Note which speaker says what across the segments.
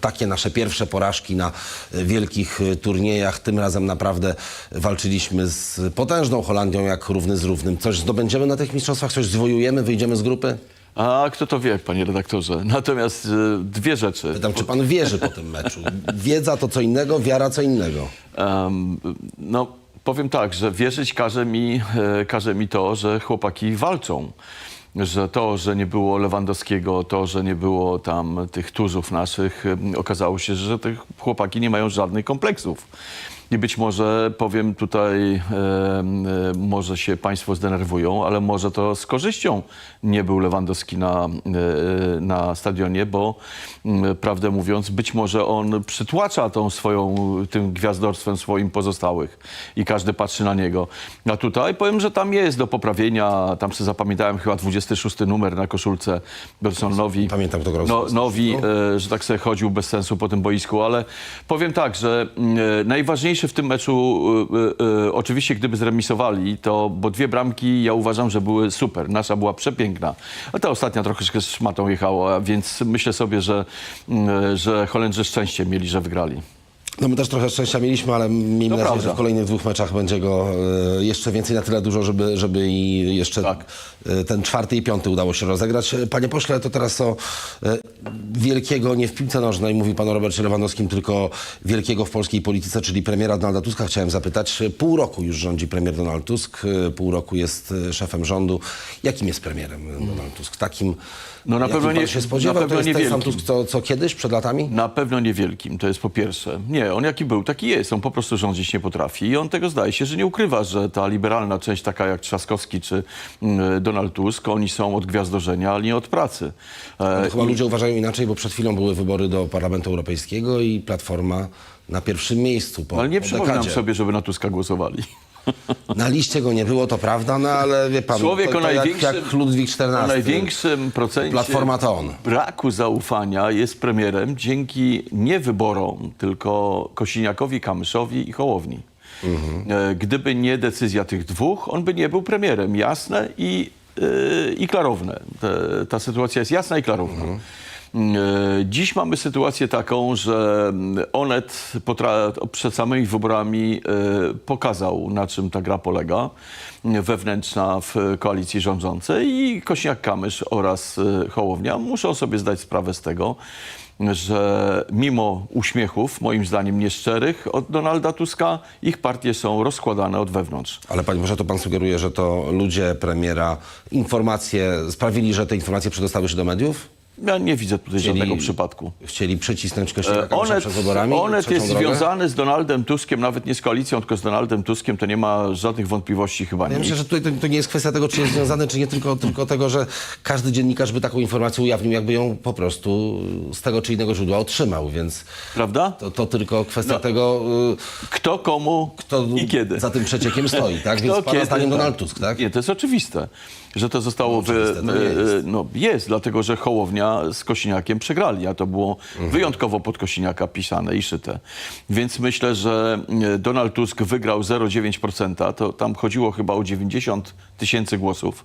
Speaker 1: Takie nasze pierwsze porażki na e, wielkich e, turniejach. Tym razem naprawdę walczyliśmy z potężną Holandią jak równy z równym. Coś zdobędziemy na tych mistrzostwach? Coś zwojujemy? Wyjdziemy z grupy?
Speaker 2: A kto to wie, panie redaktorze? Natomiast e, dwie rzeczy.
Speaker 1: Pytam, czy pan wierzy po tym meczu? Wiedza to co innego, wiara co innego.
Speaker 2: Em, no, powiem tak, że wierzyć każe mi, e, każe mi to, że chłopaki walczą. Że to, że nie było Lewandowskiego, to, że nie było tam tych tuzów naszych, okazało się, że te chłopaki nie mają żadnych kompleksów. I być może powiem tutaj, em, e, może się Państwo zdenerwują, ale może to z korzyścią nie był Lewandowski na, e, na stadionie, bo m, prawdę mówiąc, być może on przytłacza tą swoją, tym gwiazdorstwem swoim pozostałych i każdy patrzy na niego. A tutaj powiem, że tam jest do poprawienia, tam sobie zapamiętałem chyba 26 numer na koszulce Bersonowi.
Speaker 1: Pamiętam, grał z
Speaker 2: no. Nowi, e, że tak sobie chodził bez sensu po tym boisku, ale powiem tak, że e, najważniejsze w tym meczu, e, e, oczywiście gdyby zremisowali, to, bo dwie bramki ja uważam, że były super. Nasza była przepiękna, a ta ostatnia troszkę z szmatą jechała, więc myślę sobie, że, mm, e, że Holendrzy szczęście mieli, że wygrali.
Speaker 1: No my też trochę szczęścia mieliśmy, ale miejmy
Speaker 2: To
Speaker 1: nadzieję, że w kolejnych dwóch meczach będzie go e, jeszcze więcej, na tyle dużo, żeby, żeby i jeszcze
Speaker 2: Tak.
Speaker 1: e, ten czwarty i piąty udało się rozegrać. E, Panie pośle, to teraz o wielkiego, nie w piłce nożnej, mówi pan o Robercie Lewandowskim, tylko wielkiego w polskiej polityce, czyli premiera Donalda Tuska. Chciałem zapytać, pół roku już rządzi premier Donald Tusk, pół roku jest szefem rządu. Jakim jest premierem Donald Tusk? Takim,
Speaker 2: No na pewno nie-
Speaker 1: się spodziewał?
Speaker 2: na pewno
Speaker 1: to jest ten sam. Tusk, co, co kiedyś, przed latami?
Speaker 2: Na pewno niewielkim, to jest po pierwsze. Nie, on jaki był, taki jest. On po prostu rządzić nie potrafi. I on tego zdaje się, że nie ukrywa, że ta liberalna część, taka jak Trzaskowski czy mm, Donald Tusk, oni są od gwiazdorzenia, ale nie od pracy. E,
Speaker 1: No Chyba ludzie uważają inaczej, bo przed chwilą były wybory do Parlamentu Europejskiego i Platforma na pierwszym miejscu po,
Speaker 2: ale nie
Speaker 1: po
Speaker 2: przypominam sobie, żeby na Tuska głosowali.
Speaker 1: Na liście go nie było, to prawda, no ale wie pan,
Speaker 2: Człowiek
Speaker 1: to,
Speaker 2: o
Speaker 1: to jak,
Speaker 2: największym,
Speaker 1: jak Ludwik
Speaker 2: o
Speaker 1: XIV.
Speaker 2: największym procencie
Speaker 1: Platforma to on.
Speaker 2: braku zaufania jest premierem dzięki nie wyborom, tylko Kosiniakowi, Kamyszowi i Hołowni. E, Gdyby nie decyzja tych dwóch, on by nie był premierem. Jasne i, e, i klarowne. Te, ta sytuacja jest jasna i klarowna. E, Dziś mamy sytuację taką, że Onet przed samymi wyborami e, pokazał, na czym ta gra polega, wewnętrzna w koalicji rządzącej i Kośniak-Kamysz oraz e, Hołownia muszą sobie zdać sprawę z tego, że mimo uśmiechów, moim zdaniem nieszczerych, od Donalda Tuska, ich partie są rozkładane od wewnątrz.
Speaker 1: Ale panie może to pan sugeruje, że to ludzie premiera informacje, sprawili, że te informacje przedostały się do mediów?
Speaker 2: Ja nie widzę tutaj
Speaker 1: Czyli
Speaker 2: żadnego przypadku.
Speaker 1: Chcieli przycisnąć Kościoła
Speaker 2: E, Onet,
Speaker 1: przed wyborami?
Speaker 2: Onet
Speaker 1: trzecią
Speaker 2: jest
Speaker 1: drogę?
Speaker 2: związany z Donaldem Tuskiem, nawet nie z koalicją, tylko z Donaldem Tuskiem, to nie ma żadnych wątpliwości chyba
Speaker 1: Ja myślę, że tutaj to, to nie jest kwestia tego, czy jest związany, czy nie, tylko, tylko tego, że każdy dziennikarz by taką informację ujawnił, jakby ją po prostu z tego czy innego źródła otrzymał, więc
Speaker 2: Prawda?
Speaker 1: to, to tylko kwestia
Speaker 2: No.
Speaker 1: tego, y,
Speaker 2: Kto komu
Speaker 1: kto
Speaker 2: i kiedy.
Speaker 1: za tym przeciekiem stoi, tak? Więc pana zdaniem
Speaker 2: tak.
Speaker 1: Donald Tusk, tak?
Speaker 2: Nie, to jest oczywiste, że to zostało... wy-
Speaker 1: oczywiste to nie
Speaker 2: e,
Speaker 1: jest.
Speaker 2: No jest, dlatego że Hołownia z Kosiniakiem przegrali, a to było
Speaker 1: Mhm.
Speaker 2: wyjątkowo pod Kosiniaka pisane i szyte. Więc myślę, że e, Donald Tusk wygrał 0,9%, to tam chodziło chyba o 90 tysięcy głosów.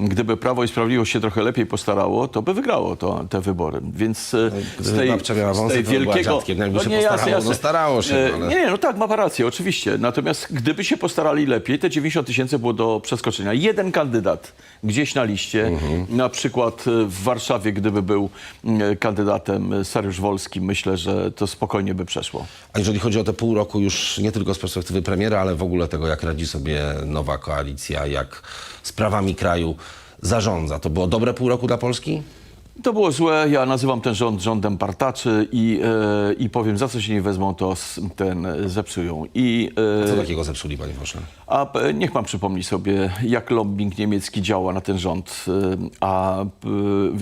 Speaker 2: Gdyby Prawo i Sprawiedliwość się trochę lepiej postarało, to by wygrało to, te wybory. Więc e,
Speaker 1: gdyby babcia miała wąsy, to by była dziadkiem. No jakby się postarało, no starało się,
Speaker 2: E,
Speaker 1: no ale-
Speaker 2: Nie, nie, no tak, ma pan rację, oczywiście. Natomiast gdyby się postarali lepiej, te 90 tysięcy było do przeskoczenia. Jeden kandydat gdzieś na liście,
Speaker 1: Mhm.
Speaker 2: na przykład e, w Warszawie, gdyby był kandydatem Sariusz Wolski, myślę, że to spokojnie by przeszło.
Speaker 1: A jeżeli chodzi o te pół roku już nie tylko z perspektywy premiera, ale w ogóle tego, jak radzi sobie nowa koalicja, jak sprawami kraju zarządza, to było dobre pół roku dla Polski?
Speaker 2: To było złe. Ja nazywam ten rząd rządem partaczy i, e, i powiem, za co się nie wezmą, to s- ten e, zepsują. I, e,
Speaker 1: Co takiego zepsuli, panie pośle?
Speaker 2: A p- niech pan przypomni sobie, jak lobbying niemiecki działa na ten rząd. y, A y,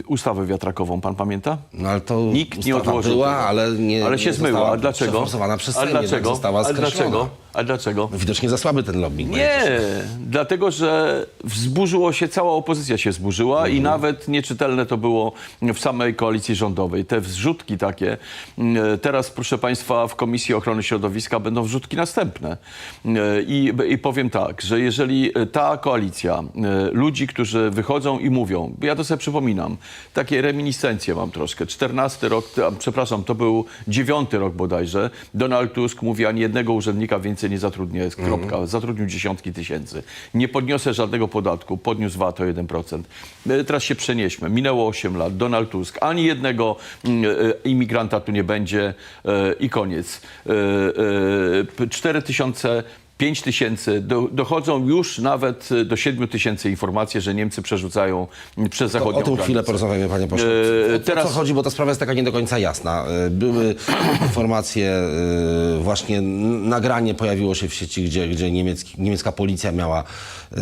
Speaker 2: ustawę wiatrakową pan pamięta?
Speaker 1: No ale to
Speaker 2: Nikt nie
Speaker 1: ustawa
Speaker 2: odłożył
Speaker 1: była,
Speaker 2: tego.
Speaker 1: ale nie
Speaker 2: Ale się
Speaker 1: nie
Speaker 2: zmyła.
Speaker 1: została
Speaker 2: A dlaczego?
Speaker 1: przeforsowana przez jednak
Speaker 2: dlaczego?
Speaker 1: została skreślona.
Speaker 2: dlaczego? A dlaczego?
Speaker 1: Widocznie za słaby ten lobbying.
Speaker 2: Nie, dlatego że wzburzyło się, cała opozycja się zburzyła
Speaker 1: Mhm.
Speaker 2: i nawet nieczytelne to było w samej koalicji rządowej. Te wrzutki takie, mm, teraz proszę Państwa w Komisji Ochrony Środowiska będą wrzutki następne. E, I, I powiem tak, że jeżeli ta koalicja, e, ludzi, którzy wychodzą i mówią, ja to sobie przypominam, takie reminiscencje mam troszkę, 14 rok, a, przepraszam, to był dziewiąty rok bodajże, Donald Tusk mówi, ani jednego urzędnika więcej nie zatrudnię, jest kropka, zatrudnił dziesiątki tysięcy. Nie podniosę żadnego podatku, podniósł VAT o 1%. E, Teraz się przenieśmy, minęło 8 lat, Donald Tusk, ani jednego mm, e, imigranta tu nie będzie e, i koniec. E, e, 4 tysiące 5 tysięcy, do, dochodzą już nawet e, do 7 tysięcy informacje, że Niemcy przerzucają przez zachodnią
Speaker 1: o tym chwilę porozmawiamy, panie pośle.
Speaker 2: Eee,
Speaker 1: O co
Speaker 2: teraz-
Speaker 1: chodzi, bo ta sprawa jest taka nie do końca jasna. E, Były informacje, e, właśnie nagranie pojawiło się w sieci, gdzie, gdzie niemiecki, niemiecka policja miała e,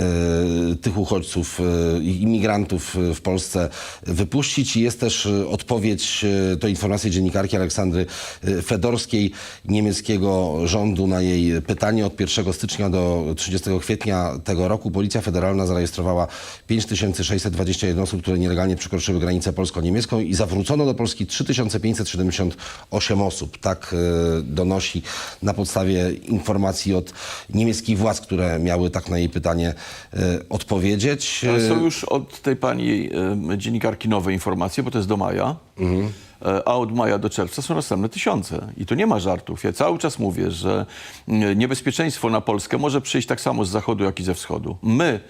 Speaker 1: tych uchodźców e, i imigrantów e, w Polsce wypuścić i jest też e, odpowiedź, e, to informacja dziennikarki Aleksandry e, Fedorskiej, niemieckiego rządu na jej pytanie od 1 stycznia do 30 kwietnia tego roku Policja Federalna zarejestrowała 5621 osób, które nielegalnie przekroczyły granicę polsko-niemiecką i zawrócono do Polski 3578 osób. Tak e, donosi na podstawie informacji od niemieckich władz, które miały tak na jej pytanie e, odpowiedzieć.
Speaker 2: Ale są już od tej pani e, dziennikarki nowe informacje, bo to jest do maja. E, A od maja do czerwca są następne tysiące. I tu nie ma żartów. Ja cały czas mówię, że mm, niebezpieczeństwo na Polskę może przyjść tak samo z zachodu, jak i ze wschodu. My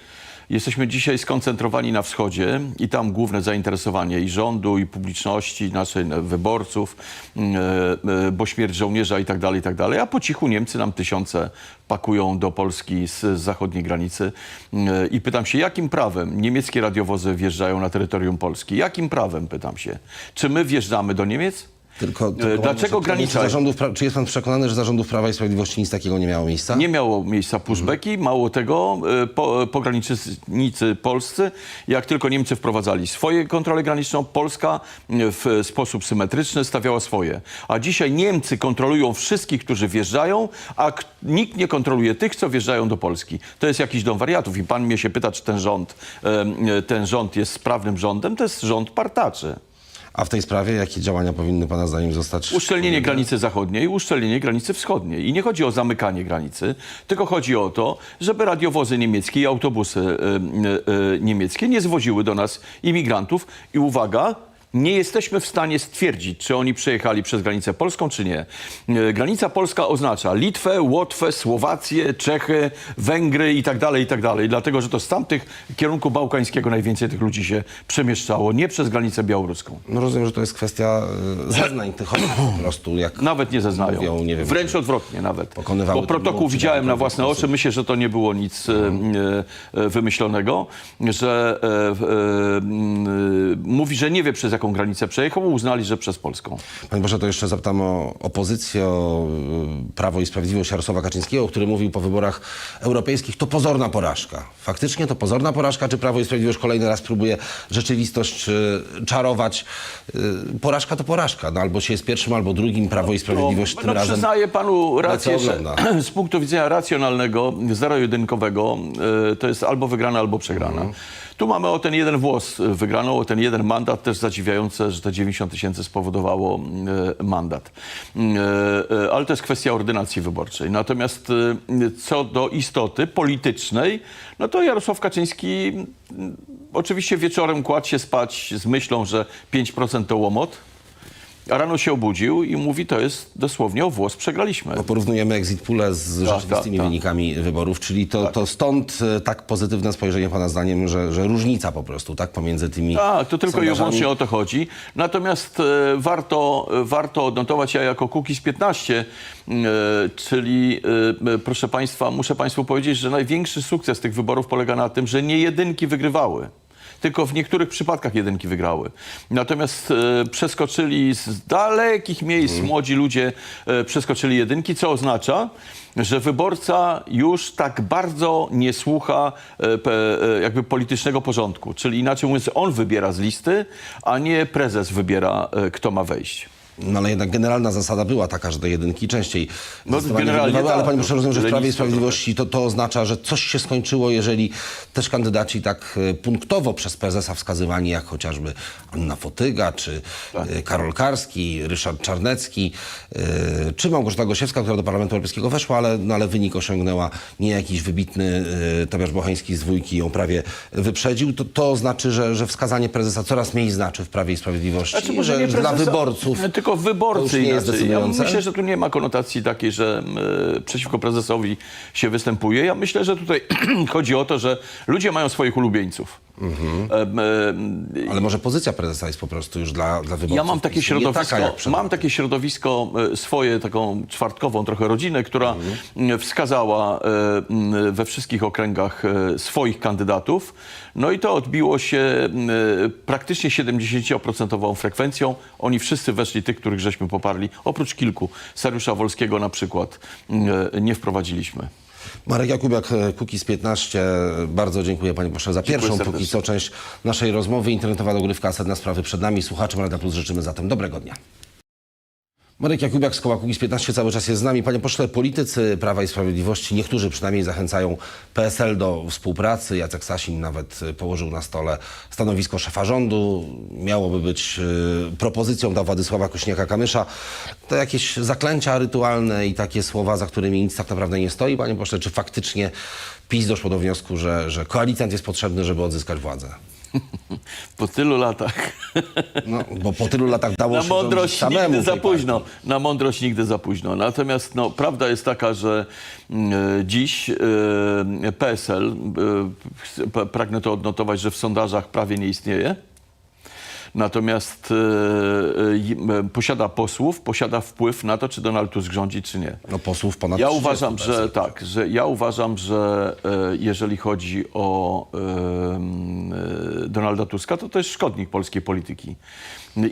Speaker 2: jesteśmy dzisiaj skoncentrowani na wschodzie i tam główne zainteresowanie i rządu, i publiczności, naszych e, wyborców, mm, e, e, bo śmierć żołnierza i tak dalej, i tak dalej. A po cichu Niemcy nam tysiące pakują do Polski z, zachodniej granicy. Mm, I pytam się, jakim prawem niemieckie radiowozy wjeżdżają na terytorium Polski? Jakim prawem, pytam się. Czy my wjeżdżamy do Niemiec?
Speaker 1: Tylko,
Speaker 2: E,
Speaker 1: tylko
Speaker 2: dlaczego
Speaker 1: czy-
Speaker 2: granica-
Speaker 1: Czy, zarządów, czy jest pan przekonany, że zarządów Prawa i Sprawiedliwości nic takiego nie miało miejsca?
Speaker 2: Nie miało miejsca pushbacki, mało tego, e, po, pogranicznicy polscy, jak tylko Niemcy wprowadzali swoje kontrolę graniczną, Polska e, w sposób symetryczny stawiała swoje. A dzisiaj Niemcy kontrolują wszystkich, którzy wjeżdżają, a nikt nie kontroluje tych, co wjeżdżają do Polski. To jest jakiś dom wariatów i pan mnie się pyta, czy ten rząd, e, e, ten rząd jest sprawnym rządem, to jest rząd partaczy.
Speaker 1: A w tej sprawie jakie działania powinny pana zdaniem zostać?
Speaker 2: Uszczelnienie granicy zachodniej, uszczelnienie granicy wschodniej. I nie chodzi o zamykanie granicy, tylko chodzi o to, żeby radiowozy niemieckie i autobusy e, e, e, niemieckie nie zwoziły do nas imigrantów. I uwaga, nie jesteśmy w stanie stwierdzić, czy oni przejechali przez granicę polską, czy nie. E, Granica polska oznacza Litwę, Łotwę, Słowację, Czechy, Węgry i tak dalej, i tak dalej. Dlatego, że to z tamtych kierunku bałkańskiego najwięcej tych ludzi się przemieszczało, nie przez granicę białoruską.
Speaker 1: No rozumiem, że to jest kwestia e, zeznań tych osób po prostu. Jak
Speaker 2: Nawet nie zeznają.
Speaker 1: Mówią, nie wiem,
Speaker 2: Wręcz odwrotnie nawet. Bo
Speaker 1: to
Speaker 2: protokół widziałem na własne oczy. Myślę, że to nie było nic e, wymyślonego, że e, e, mówi, że nie wie przez jaką granicę przejechał, uznali, że przez Polską.
Speaker 1: Panie Boże, to jeszcze zapytam o opozycję, o y, Prawo i Sprawiedliwość Jarosława Kaczyńskiego, który mówił po wyborach europejskich, to pozorna porażka. Faktycznie to pozorna porażka, czy Prawo i Sprawiedliwość kolejny raz próbuje rzeczywistość y, czarować? Y, Porażka to porażka. No, albo się jest pierwszym, albo drugim. Prawo i Sprawiedliwość
Speaker 2: no,
Speaker 1: tym
Speaker 2: no,
Speaker 1: razem...
Speaker 2: Przyznaję panu rację, że z punktu widzenia racjonalnego, zero-jedynkowego, to jest albo wygrana, albo przegrana.
Speaker 1: Mhm.
Speaker 2: Tu mamy o ten jeden włos e, wygraną, o ten jeden mandat. Też zadziwiające, że te 90 tysięcy spowodowało e, mandat. E, e, Ale to jest kwestia ordynacji wyborczej. Natomiast co do istoty politycznej, no to Jarosław Kaczyński m, oczywiście wieczorem kładł się spać z myślą, że 5% to łomot. A rano się obudził i mówi, to jest dosłownie o włos przegraliśmy.
Speaker 1: Bo porównujemy exit pole z
Speaker 2: Tak,
Speaker 1: rzeczywistymi
Speaker 2: tak, tak.
Speaker 1: wynikami wyborów, czyli to, to stąd e, tak pozytywne spojrzenie Pana zdaniem, że, że różnica po prostu tak pomiędzy tymi
Speaker 2: Tak, to tylko i
Speaker 1: sondażami.
Speaker 2: wyłącznie o to chodzi. Natomiast e, warto, e, warto odnotować, ja jako Kukiz 15, e, czyli e, e, proszę Państwa, muszę Państwu powiedzieć, że największy sukces tych wyborów polega na tym, że nie jedynki wygrywały. Tylko w niektórych przypadkach jedynki wygrały. Natomiast e, przeskoczyli z dalekich miejsc młodzi ludzie, e, przeskoczyli jedynki, co oznacza, że wyborca już tak bardzo nie słucha e, pe, e, jakby politycznego porządku. Czyli inaczej mówiąc, on wybiera z listy, a nie prezes wybiera, e, kto ma wejść.
Speaker 1: No ale jednak generalna zasada była taka, że te jedynki częściej
Speaker 2: No, generalnie
Speaker 1: ale
Speaker 2: tak,
Speaker 1: pani proszę rozumiem, że w Prawie i
Speaker 2: lenistwo
Speaker 1: Sprawiedliwości to, to oznacza, że coś się skończyło, jeżeli też kandydaci tak e, punktowo przez prezesa wskazywani, jak chociażby Anna Fotyga, czy
Speaker 2: Tak.
Speaker 1: e, Karol Karski, Ryszard Czarnecki, e, czy Małgorzata Gosiewska, która do Parlamentu Europejskiego weszła, ale, no, ale wynik osiągnęła nie jakiś wybitny e, Tobiasz Bocheński z dwójki ją prawie wyprzedził, to, to znaczy, że, że wskazanie prezesa coraz mniej znaczy w Prawie i Sprawiedliwości,
Speaker 2: Znaczy,
Speaker 1: że
Speaker 2: nie
Speaker 1: dla
Speaker 2: prezesa,
Speaker 1: wyborców
Speaker 2: Tylko wyborcy
Speaker 1: nie jest
Speaker 2: inaczej. Ja
Speaker 1: decydujące?
Speaker 2: myślę, że tu nie ma konotacji takiej, że e, przeciwko prezesowi się występuje. Ja myślę, że tutaj chodzi o to, że ludzie mają swoich ulubieńców.
Speaker 1: Mhm.
Speaker 2: Em,
Speaker 1: Ale może pozycja prezesa jest po prostu już dla, dla wyborców.
Speaker 2: ja mam takie
Speaker 1: PiSu nie
Speaker 2: środowisko,
Speaker 1: taka jak przed
Speaker 2: mam
Speaker 1: laty.
Speaker 2: takie środowisko e, swoje, taką czwartkową trochę rodzinę, która
Speaker 1: Mhm.
Speaker 2: m, wskazała e, m, we wszystkich okręgach e, swoich kandydatów. No i to odbiło się m, e, praktycznie 70% frekwencją. Oni wszyscy weszli tych, których żeśmy poparli, oprócz kilku. Sariusza Wolskiego na przykład m, e, nie wprowadziliśmy.
Speaker 1: Marek Jakubiak, e, Kukiz 15. Bardzo dziękuję panie pośle za pierwszą póki co część naszej rozmowy. Internetowa dogrywka Sedna Sprawy przed nami. Słuchaczom Radia Plus życzymy zatem dobrego dnia. Marek Jakubiak z koła Kukiz 15 cały czas jest z nami. Panie pośle, politycy Prawa i Sprawiedliwości, niektórzy przynajmniej zachęcają PSL do współpracy. Jacek Sasin nawet e, położył na stole stanowisko szefa rządu. Miałoby być e, propozycją dla Władysława Kośniaka-Kamysza. To jakieś zaklęcia rytualne i takie słowa, za którymi nic tak naprawdę nie stoi. Panie pośle, czy faktycznie PiS doszło do wniosku, że, że koalicjant jest potrzebny, żeby odzyskać władzę?
Speaker 2: Po tylu latach.
Speaker 1: No, bo po tylu latach dało
Speaker 2: Na
Speaker 1: się
Speaker 2: mądrość
Speaker 1: samemu
Speaker 2: nigdy za późno. Na mądrość nigdy za późno. Natomiast no, prawda jest taka, że e, dziś e, PSL, e, chcę- p- pragnę to odnotować, że w sondażach prawie nie istnieje. Natomiast e, e, e, posiada posłów, posiada wpływ na to, czy Donald Tusk rządzi, czy nie.
Speaker 1: No posłów ponad
Speaker 2: Ja
Speaker 1: 30
Speaker 2: uważam, że tak, że ja uważam, że jeżeli chodzi o Donalda Tuska, to to jest szkodnik polskiej polityki.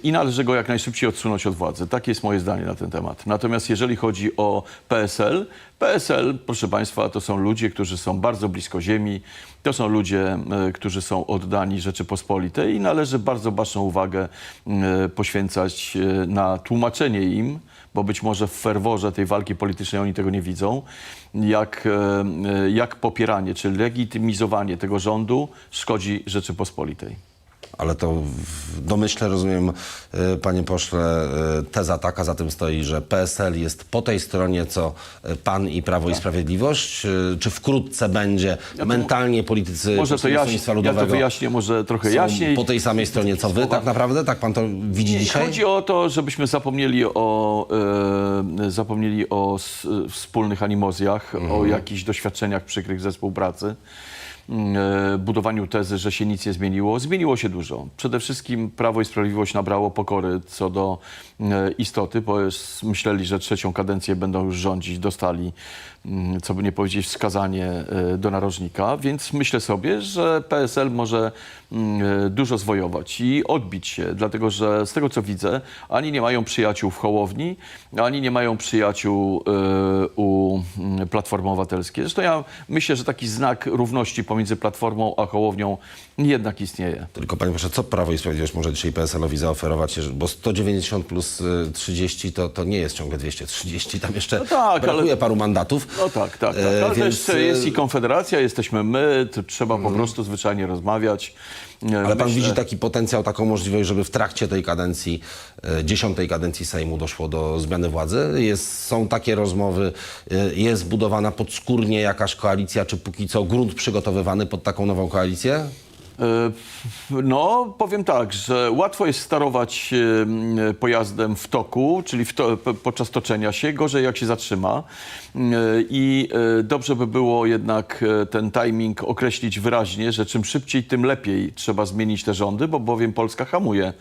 Speaker 2: I należy go jak najszybciej odsunąć od władzy. Takie jest moje zdanie na ten temat. Natomiast jeżeli chodzi o PSL, PSL, proszę Państwa, to są ludzie, którzy są bardzo blisko ziemi. To są ludzie, e, którzy są oddani Rzeczypospolitej i należy bardzo baczną uwagę e, poświęcać e, na tłumaczenie im, bo być może w ferworze tej walki politycznej oni tego nie widzą, jak, jak popieranie czy legitymizowanie tego rządu szkodzi Rzeczypospolitej.
Speaker 1: Ale to w domyśle rozumiem, e, panie pośle, e, teza taka za tym stoi, że PSL jest po tej stronie, co e, pan i Prawo i Sprawiedliwość. Czy wkrótce będzie
Speaker 2: to-
Speaker 1: mentalnie politycy
Speaker 2: Może to jaśnię,
Speaker 1: Stronnictwa
Speaker 2: ja to
Speaker 1: Ludowego
Speaker 2: wyjaśnię może trochę jaśniej.
Speaker 1: po tej samej stronie, co wy tak naprawdę? Tak pan to widzi dzisiaj?
Speaker 2: Chodzi o to, żebyśmy zapomnieli o, e, zapomnieli o s, wspólnych animozjach, o jakichś doświadczeniach przykrych ze współpracy, budowaniu tezy, że się nic nie zmieniło. Zmieniło się dużo. Przede wszystkim Prawo i Sprawiedliwość nabrało pokory co do e, istoty, bo myśleli, że trzecią kadencję będą już rządzić, dostali, mm, co by nie powiedzieć, wskazanie e, do narożnika, więc myślę sobie, że PSL może mm, e, dużo zwojować i odbić się, dlatego że z tego co widzę, ani nie mają przyjaciół w Hołowni, ani nie mają przyjaciół e, u mm, Platformy Obywatelskiej. Zresztą ja myślę, że taki znak równości pomiędzy Platformą a Hołownią jednak istnieje.
Speaker 1: Tylko panie proszę, co Prawo i Sprawiedliwość może dzisiaj PSL-owi zaoferować? Bo 190 plus y, 30 to, to nie jest ciągle 230. Tam jeszcze
Speaker 2: No tak,
Speaker 1: brakuje
Speaker 2: ale-
Speaker 1: paru mandatów.
Speaker 2: No tak, tak. tak.
Speaker 1: E,
Speaker 2: Ale
Speaker 1: więc,
Speaker 2: też jest
Speaker 1: e,
Speaker 2: i Konfederacja, jesteśmy my, trzeba po prostu zwyczajnie rozmawiać. E,
Speaker 1: Ale pan
Speaker 2: myślę-
Speaker 1: widzi taki potencjał, taką możliwość, żeby w trakcie tej kadencji, e, dziesiątej kadencji Sejmu doszło do zmiany władzy? Jest, są takie rozmowy, jest budowana podskórnie jakaś koalicja, czy póki co grunt przygotowywany pod taką nową koalicję?
Speaker 2: E, No, powiem tak, że łatwo jest sterować e, pojazdem w toku, czyli w to, po- podczas toczenia się, gorzej jak się zatrzyma. E, I dobrze by było jednak ten timing określić wyraźnie, że czym szybciej, tym lepiej trzeba zmienić te rządy, bo bowiem Polska hamuje.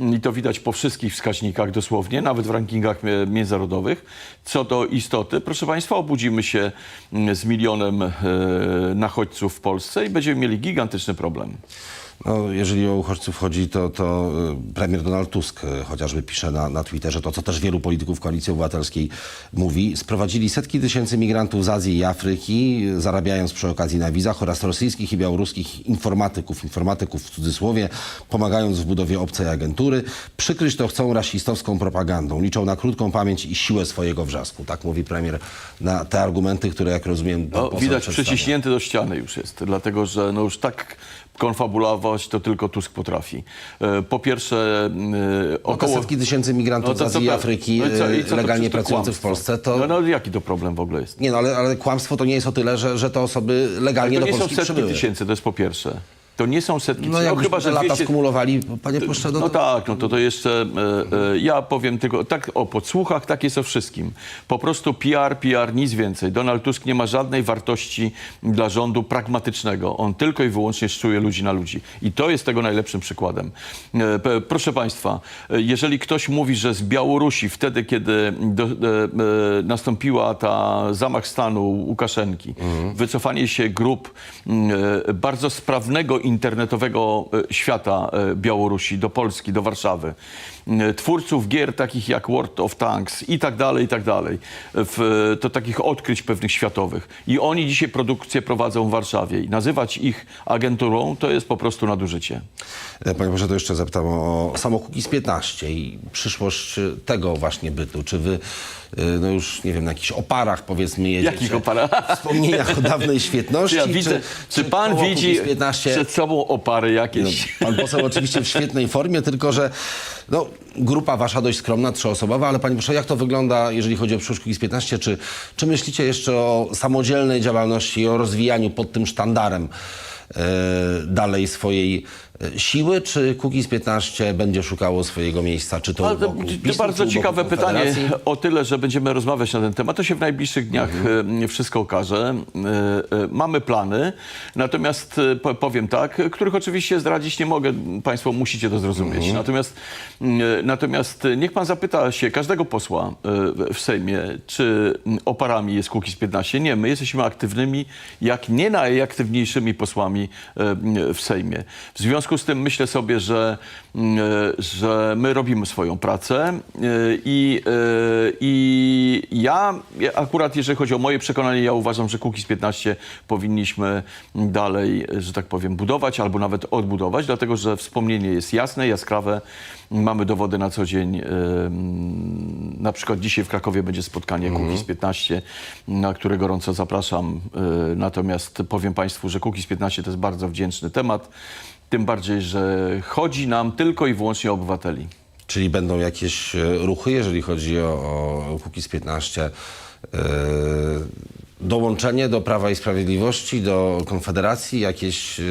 Speaker 2: I to widać po wszystkich wskaźnikach dosłownie, nawet w rankingach międzynarodowych. Co do istoty, proszę Państwa, obudzimy się mm, z milionem e, nachodźców w Polsce i będziemy mieli gigantyczny problem.
Speaker 1: No, jeżeli o uchodźców chodzi, to, to y, premier Donald Tusk y, chociażby pisze na, na Twitterze to, co też wielu polityków Koalicji Obywatelskiej mówi. Sprowadzili setki tysięcy migrantów z Azji i Afryki, y, zarabiając przy okazji na wizach oraz rosyjskich i białoruskich informatyków, informatyków w cudzysłowie, pomagając w budowie obcej agentury. Przykryć to chcą rasistowską propagandą. Liczą na krótką pamięć i siłę swojego wrzasku. Tak mówi premier na te argumenty, które jak rozumiem
Speaker 2: No, widać przyciśnięty do ściany już jest, dlatego że no już tak konfabulować to tylko Tusk potrafi. E, Po pierwsze e,
Speaker 1: No to
Speaker 2: około...
Speaker 1: setki tysięcy migrantów
Speaker 2: No to
Speaker 1: z Azji i Afryki
Speaker 2: no i co- i
Speaker 1: y,
Speaker 2: co to
Speaker 1: legalnie
Speaker 2: to
Speaker 1: pracujących w? Polsce, to...
Speaker 2: No, no jaki to problem w ogóle jest?
Speaker 1: Nie no, ale, ale kłamstwo to nie jest o tyle, że, że te osoby legalnie
Speaker 2: to
Speaker 1: do
Speaker 2: nie są
Speaker 1: Polski
Speaker 2: setki
Speaker 1: przybyły.
Speaker 2: tysięcy, to jest po pierwsze. To nie są setki
Speaker 1: No jak
Speaker 2: chyba, że
Speaker 1: lata
Speaker 2: 200...
Speaker 1: skumulowali, panie pośle, no,
Speaker 2: No
Speaker 1: to...
Speaker 2: tak, no to to jeszcze, e, e, ja powiem tylko, tak o podsłuchach, tak jest o wszystkim. Po prostu PR, PR, nic więcej. Donald Tusk nie ma żadnej wartości dla rządu pragmatycznego. On tylko i wyłącznie szczuje ludzi na ludzi. I to jest tego najlepszym przykładem. E, p- Proszę Państwa, e, jeżeli ktoś mówi, że z Białorusi, wtedy kiedy do, e, e, nastąpiła ta zamach stanu Łukaszenki, wycofanie się grup e, bardzo sprawnego internetowego e, świata e, Białorusi do Polski, do Warszawy, twórców gier takich jak World of Tanks i tak dalej, i tak dalej, w, to takich odkryć pewnych światowych. I oni dzisiaj produkcję prowadzą w Warszawie i nazywać ich agenturą to jest po prostu nadużycie.
Speaker 1: E, Panie Boże, to jeszcze zapytam o samo Kukiz 15 i przyszłość y, tego właśnie bytu. Czy wy, y, no już nie wiem, na jakichś oparach powiedzmy jedziecie?
Speaker 2: Jakich oparach?
Speaker 1: Wspomnieniach o dawnej świetności?
Speaker 2: Ja widzę, czy, pan
Speaker 1: koło
Speaker 2: widzi
Speaker 1: Kukiz 15
Speaker 2: przed sobą opary
Speaker 1: No,
Speaker 2: jakieś?
Speaker 1: pan poseł oczywiście w świetnej formie, tylko że no, grupa wasza dość skromna, trzyosobowa, ale panie proszę, jak to wygląda, jeżeli chodzi o przyszłość Kukiz 15? Czy, czy myślicie jeszcze o samodzielnej działalności i o rozwijaniu pod tym sztandarem e, dalej swojej siły, czy Kukiz 15 będzie szukało swojego miejsca, czy to
Speaker 2: Ale to,
Speaker 1: wokół
Speaker 2: to
Speaker 1: PiS-u,
Speaker 2: bardzo ciekawe pytanie o tyle, że będziemy rozmawiać na ten temat. To się w najbliższych dniach e, wszystko okaże. E, e, Mamy plany, natomiast po- powiem tak, których oczywiście zdradzić nie mogę. Państwo musicie to zrozumieć. Natomiast, e, natomiast niech pan zapyta się każdego posła w Sejmie, czy oparami jest Kukiz 15. Nie, my jesteśmy aktywnymi, jak nie najaktywniejszymi posłami w Sejmie. W związku z tym myślę sobie, że, mm, e, że my robimy swoją pracę e, i, e, i ja akurat, jeżeli chodzi o moje przekonanie, ja uważam, że Kukiz 15 powinniśmy dalej, że tak powiem, budować albo nawet odbudować, dlatego że wspomnienie jest jasne, jaskrawe. Mamy dowody na co dzień. Na przykład dzisiaj w Krakowie będzie spotkanie Kukiz 15, na które gorąco zapraszam. Natomiast powiem Państwu, że Kukiz 15 to jest bardzo wdzięczny temat. Tym bardziej, że chodzi nam tylko i wyłącznie o obywateli.
Speaker 1: Czyli będą jakieś e, ruchy, jeżeli chodzi o, o Kukiz 15, e, dołączenie do Prawa i Sprawiedliwości, do Konfederacji, jakieś e,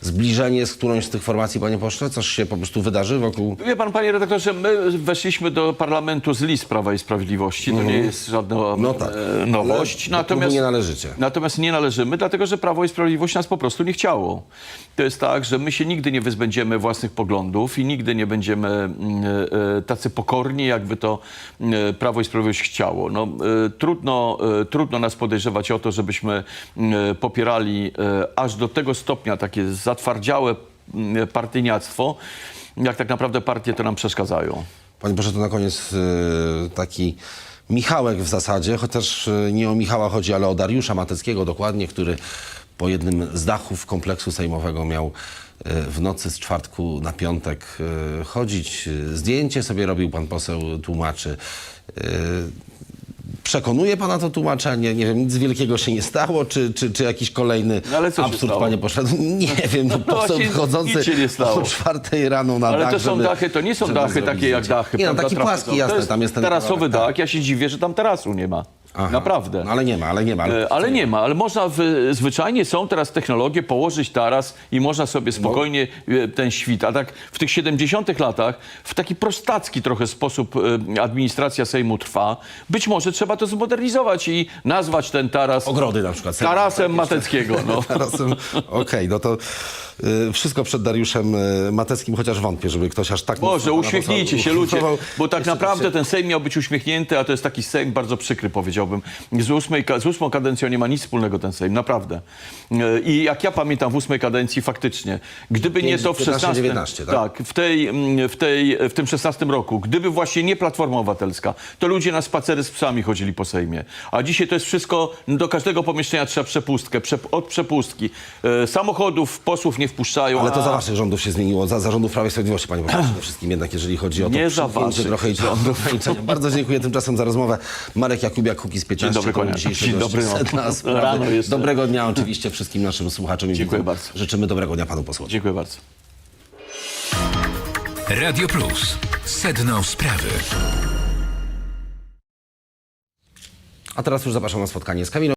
Speaker 1: zbliżenie z którąś z tych formacji, panie pośle? Coś się po prostu wydarzy wokół...
Speaker 2: Wie pan, panie redaktorze, my weszliśmy do parlamentu z list Prawa i Sprawiedliwości. To nie jest żadna
Speaker 1: No tak.
Speaker 2: e, nowość.
Speaker 1: Ale klubu nie należycie.
Speaker 2: Natomiast nie należymy, dlatego że Prawo i Sprawiedliwość nas po prostu nie chciało. To jest tak, że my się nigdy nie wyzbędziemy własnych poglądów i nigdy nie będziemy mm, e, tacy pokorni, jakby to mm, Prawo i Sprawiedliwość chciało. No, e, trudno, e, trudno nas podejrzewać o to, żebyśmy mm, popierali e, aż do tego stopnia takie zatwardziałe mm, partyjniactwo, jak tak naprawdę partie to nam przeszkadzają.
Speaker 1: Panie Boże, to na koniec e, taki Michałek w zasadzie, chociaż e, nie o Michała chodzi, ale o Dariusza Mateckiego dokładnie, który po jednym z dachów kompleksu sejmowego miał e, w nocy z czwartku na piątek e, chodzić. E, Zdjęcie sobie robił, pan poseł tłumaczy. Przekonuje pana to tłumaczenie? Nie wiem, nic wielkiego się nie stało, czy, czy, czy jakiś kolejny
Speaker 2: No ale co
Speaker 1: absurd, panie pośle? Nie wiem, no poseł
Speaker 2: właśnie
Speaker 1: wychodzący
Speaker 2: się nie stało.
Speaker 1: o czwartej rano na
Speaker 2: Ale
Speaker 1: dach,
Speaker 2: to są
Speaker 1: żeby-
Speaker 2: dachy, to nie są dachy takie jak dachy.
Speaker 1: Nie, no taki płaski, jasne, tam jest ten
Speaker 2: terasowy
Speaker 1: kawałek, tak.
Speaker 2: dach. Ja się dziwię, że tam terasu nie ma.
Speaker 1: Aha.
Speaker 2: Naprawdę.
Speaker 1: No, ale nie ma, ale nie ma. Ale,
Speaker 2: E, Ale nie ma, ale można, w, zwyczajnie są teraz technologie, położyć taras i można sobie spokojnie e, ten świt. A tak w tych 70 latach w taki prostacki trochę sposób e, administracja Sejmu trwa. Być może trzeba to zmodernizować i nazwać ten taras
Speaker 1: Ogrody na przykład.
Speaker 2: tarasem Mateckiego. No.
Speaker 1: Tarasem. Okej, no to y, wszystko przed Dariuszem y, Mateckim, chociaż wątpię, żeby ktoś aż tak... Pana
Speaker 2: uśmiechnijcie się ludzie, bo tak naprawdę ten Sejm miał być uśmiechnięty, a to jest taki Sejm bardzo przykry, powiedział. Powiedziałbym. Z, ósmej, z ósmą kadencją nie ma nic wspólnego ten Sejm, naprawdę. E, I jak ja pamiętam w ósmej kadencji faktycznie, gdyby nie to w
Speaker 1: 15,
Speaker 2: 16...
Speaker 1: 19, tak?
Speaker 2: tak, w, tej, mm, w, tej, w tym 16 roku, gdyby właśnie nie Platforma Obywatelska, to ludzie na spacery z psami chodzili po Sejmie. A dzisiaj to jest wszystko, do każdego pomieszczenia trzeba przepustkę, przep, od przepustki. E, samochodów posłów nie wpuszczają.
Speaker 1: Ale to
Speaker 2: a-
Speaker 1: za waszych rządów się zmieniło, za zarządów Prawa i Sprawiedliwości, panie przede wszystkim jednak, jeżeli chodzi o to
Speaker 2: Nie za waszych
Speaker 1: trochę i to
Speaker 2: rządów.
Speaker 1: ograniczenia. Bardzo dziękuję tymczasem za rozmowę. Marek Jakubiak, Kukiz 15.
Speaker 2: Dzień dobry, Dzień dobry, no. Rano jeszcze.
Speaker 1: Dobrego dnia oczywiście wszystkim naszym słuchaczom i
Speaker 2: Dziękuję bardzo.
Speaker 1: Życzymy dobrego dnia panu posłowi.
Speaker 2: Dziękuję bardzo.
Speaker 3: Radio Plus. Sedno sprawy.
Speaker 1: A teraz już zapraszam na spotkanie z Kamilą.